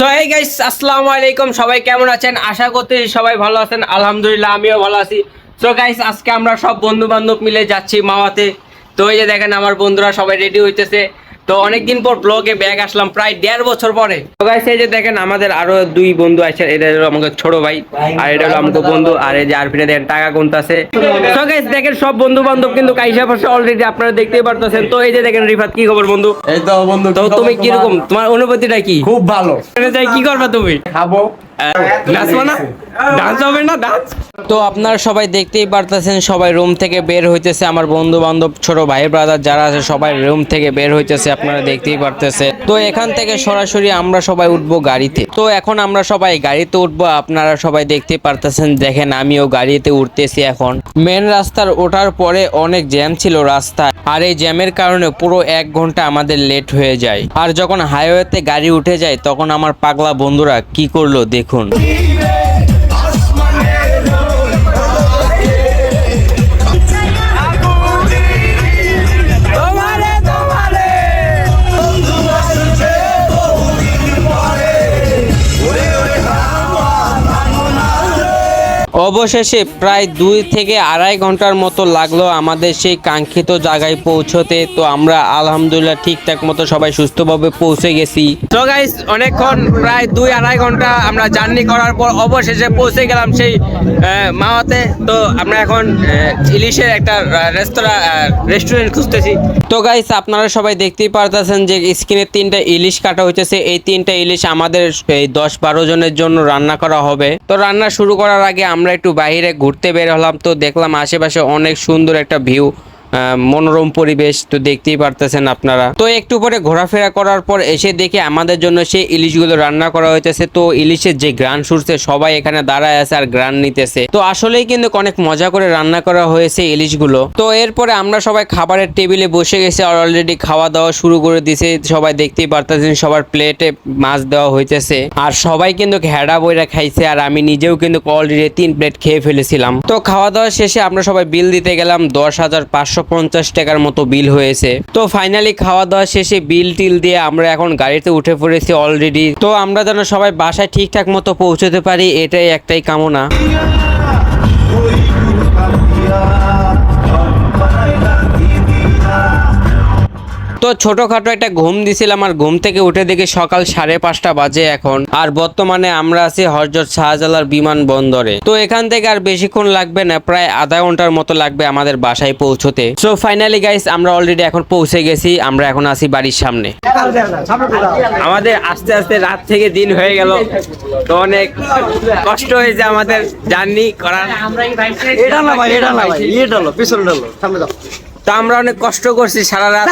So এই guys আসসালামু আলাইকুম। সবাই কেমন আছেন? আশা করতে সবাই ভালো আছেন। আলহামদুলিল্লাহ, আমিও ভালো আছি। সো গাইস আজকে আমরা সব বন্ধু বান্ধব মিলে যাচ্ছি মাওয়াতে তো এই যে দেখেন, আমার বন্ধুরা সবাই রেডি হইতেছে। তো অনেকদিন পর ব্লগে ব্যাগ আসলাম প্রায় দেড় বছর পরে। তো গাইস এই যে দেখেন আমাদের আরও দুই বন্ধু আছে এটা হলো আমাদের ছোট ভাই আর এটা হলো আমাদের বন্ধু আর এই যে আরফিনে দেখেন টাকা গুনতাছে। তো গাইস দেখেন সব বন্ধু বান্ধব কিন্তু কাইসা বসে অলরেডি আপনারা দেখতেই পারতেছেন। তো এই যে দেখেন রিফাত কি খবর বন্ধু? এই তো বন্ধু তো তুমি খবর কীরকম? তোমার? অনুভূতিটা কি? খুব ভালো। কি করবা তুমি? খাব। নাচবো না? ডান্স হবে না ডান্স তো আপনারা সবাই দেখতেই পারতেছেন, সবাই রুম থেকে বের হইতেছে। আমার বন্ধু বান্ধব ছোট ভাই ব্রাদার যারা আছে, সবাই রুম থেকে বের হইতেছে, আপনারা দেখতেই পারতেছে তো এখান থেকে সরাসরি আমরা সবাই উঠবো গাড়িতে। তো এখন আমরা সবাই গাড়িতে উঠবো, আপনারা সবাই দেখতে পারতেছেন। দেখেন, আমিও গাড়িতে উঠতেছি এখন। মেন রাস্তার ওঠার পরে অনেক জ্যাম ছিল রাস্তায়। আর এই জ্যামের কারণে পুরো এক ঘণ্টা আমাদের লেট হয়ে যায়। আর যখন হাইওয়েতে গাড়ি উঠে যায়, তখন আমার পাগলা বন্ধুরা কি করল দেখুন। অবশেষে প্রায় দুই থেকে আড়াই ঘণ্টার মতো লাগল আমাদের সেই কাঙ্ক্ষিত জায়গায় পৌঁছতে। তো আমরা আলহামদুলিল্লাহ ঠিকঠাক মতো সবাই সুস্থভাবে পৌঁছে গেছি। তো গাইস অনেকক্ষণ প্রায় দুই আড়াই ঘণ্টা আমরা জার্নি করার পর অবশেষে পৌঁছে গেলাম সেই মাওয়াতে। তো আমরা এখন ইলিশের একটা রেস্তোরাঁ রেস্টুরেন্ট খুঁজতেছি। তো গাইস আপনারা সবাই দেখতেই পারতেছেন যে স্ক্রিনে তিনটা ইলিশ কাটা হইতেছে। এই তিনটা ইলিশ আমাদের, এই দশ বারো জনের জন্য রান্না করা হবে। তো রান্না শুরু করার আগে আমরা একটু বাইরে ঘুরতে বের হলাম তো দেখলাম আশেপাশে অনেক সুন্দর একটা ভিউ। মনোরম পরিবেশ তো দেখতেই পারতেছেন আপনারা। তো একটু পরে ঘোরাফেরা করার পর এসে দেখে আমাদের জন্য সেই ইলিশগুলো রান্না করা হইতেছে। তো ইলিশের যে গ্রান সুরছে, সবাই এখানে দাঁড়ায় আছে আর গ্রান নিতেছে। তো আসলেই কিন্তু অনেক মজা করে রান্না করা হয়েছে ইলিশগুলো। তো এরপরে আমরা সবাই খাবারের টেবিলে বসে গেছি আর অলরেডি খাওয়া দাওয়া শুরু করে দিছে। সবাই দেখতেই পারতেছেন সবার প্লেটে মাছ দেওয়া হইতেছে। আর সবাই কিন্তু ঘেড়া বইরা খাইছে আর আমি নিজেও কিন্তু অলরেডি তিন প্লেট খেয়ে ফেলেছিলাম। তো খাওয়া দাওয়া শেষে আমরা সবাই বিল দিতে গেলাম দশ হাজার পাঁচশো পঞ্চাশ টাকার মতো বিল হয়েছে। তো ফাইনালি খাওয়া দাওয়া শেষে বিল টিল দিয়ে আমরা এখন গাড়িতে উঠে পড়েছি অলরেডি তো আমরা যেন সবাই বাসায় ঠিকঠাক মতো পৌঁছতে পারি, এটাই একটাই কামনা। তো ছোটখাটো একটা ঘুম দিছিলাম আর ঘুম থেকে উঠে দেখি সকাল সাড়ে পাঁচটা বাজে এখন। আর বর্তমানে আমরা আছি হজরত শাহজালাল বিমান বন্দরে। তো এখান থেকে আর বেশিক্ষণ লাগবে না প্রায় আধা ঘণ্টার মতো লাগবে আমাদের বাসায় পৌঁছতে। সো ফাইনালি গাইস আমরা অলরেডি এখন পৌঁছে গেছি আমরা এখন আছি বাড়ির সামনে। আমাদের আস্তে আস্তে রাত থেকে দিন হয়ে গেল। তো অনেক কষ্ট হয়েছে আমাদের জার্নি করার। এটা না ভাই এটা না ভাই এটা হলো পিছনে সামনে যাও তো আমরা অনেক কষ্ট করছি সারা রাত।